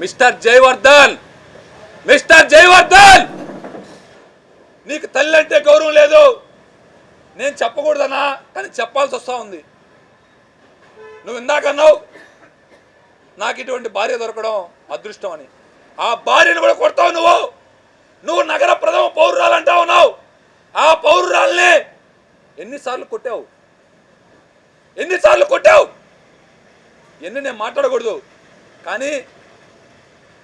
Mister Jayavardhan! Mister Jayavardhan! నీకు తల్లి అంటే గౌరవం లేదు. నేను చెప్పకూడదనా కానీ చెప్పాల్సి వస్తూ ఉంది. నువ్వు ఇందాకన్నావు నాకు ఇటువంటి భార్య దొరకడం అదృష్టం అని. ఆ భార్యను కూడా కొడతావు నువ్వు. నువ్వు నగర ప్రథమ పౌరురాలు అంటావు ఉన్నావు. ఆ పౌరురాల్ని ఎన్నిసార్లు కొట్టావు? ఎన్నిసార్లు కొట్టావు? ఎన్ని నేను మాట్లాడకూడదు. కానీ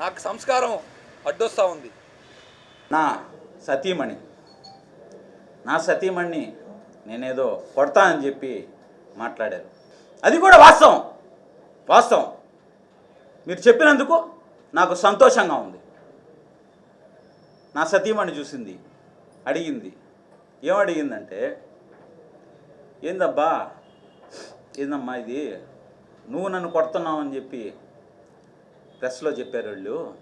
నాకు సంస్కారం అడ్డొస్తూ ఉంది. నా సతీమణి. నా సతీమణిని నేనేదో కొడతా అని చెప్పి మాట్లాడారు. అది కూడా వాస్తవం. వాస్తవం. మీరు చెప్పినందుకు నాకు సంతోషంగా ఉంది. నా సతీమణి చూసింది అడిగింది. ఏమడిగిందంటే ఏందబ్బా ఏందమ్మా ఇది? నువ్వు నన్ను కొడుతున్నావు అని చెప్పి ప్రెస్లో చెప్పారు వాళ్ళు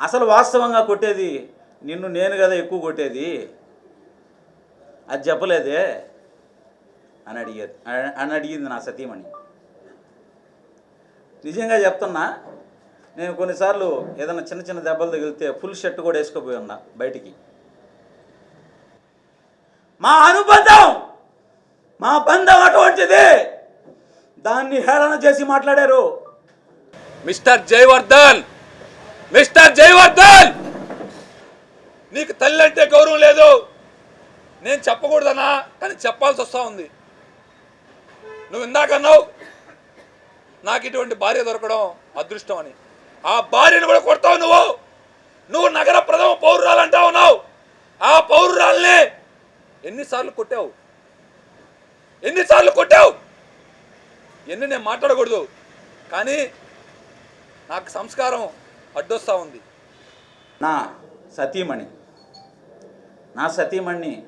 అసలు వాస్తవంగా కొట్టేది నిన్ను నేను కదా ఎక్కువ కొట్టేది? అది చెప్పలేదే? అని అడిగారు. అని అడిగింది నా సతీమణి. నిజంగా చెప్తున్నా నేను కొన్నిసార్లు ఏదైనా చిన్న చిన్న దెబ్బలు తగిలితే ఫుల్ షర్ట్ కూడా వేసుకోపోయి ఉన్నా బయటికి. మా అనుబంధం మా బంధం అటువంటిది! దాన్ని హేళన చేసి మాట్లాడారు. మిస్టర్ జయవర్ధన్! మిస్టర్ జయవర్ధన్! నీకు తల్లి అంటే గౌరవం లేదు. నేను చెప్పకూడదనా కానీ చెప్పాల్సి వస్తూ ఉంది. నువ్వు ఇందాక అన్నావు నాకు ఇటువంటి భార్య దొరకడం అదృష్టం అని. ఆ భార్యను కూడా కొడతావు నువ్వు. నువ్వు నగర ప్రథమ పౌరురాలు అంటావు ఉన్నావు. ఆ పౌరురాల్ని ఎన్నిసార్లు కొట్టావు? ఎన్నిసార్లు కొట్టావు? ఎన్ని నేను మాట్లాడకూడదు. కానీ నాకు సంస్కారం అడ్డొస్తూ ఉంది. నా సతీమణి. నా సతీమణిని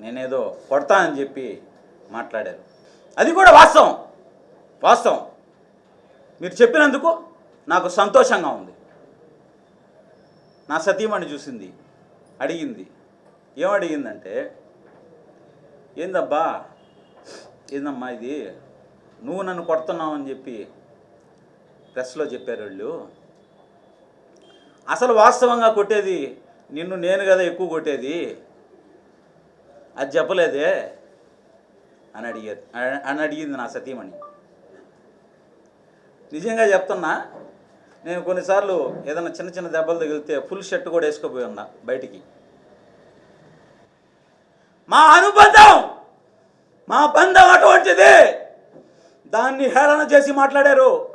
నేనేదో కొడతా అని చెప్పి మాట్లాడారు. అది కూడా వాస్తవం. వాస్తవం. మీరు చెప్పినందుకు నాకు సంతోషంగా ఉంది. నా సతీమణి చూసింది అడిగింది. ఏమడిగిందంటే ఏందబ్బా ఏందమ్మా ఇది? నువ్వు నన్ను కొడుతున్నావు అని చెప్పి ప్రెస్లో చెప్పారు వాళ్ళు అసలు వాస్తవంగా కొట్టేది నిన్ను నేను కదా ఎక్కువ కొట్టేది? అది చెప్పలేదే? అని అడిగారు. అని అడిగింది నా సతీమణి. నిజంగా చెప్తున్నా నేను కొన్నిసార్లు ఏదైనా చిన్న చిన్న దెబ్బలు తగిలితే ఫుల్ షర్ట్ కూడా వేసుకోపోయి ఉన్నా బయటికి. మా అనుబంధం మా బంధం అటువంటిది! దాన్ని హేళన చేసి మాట్లాడారు.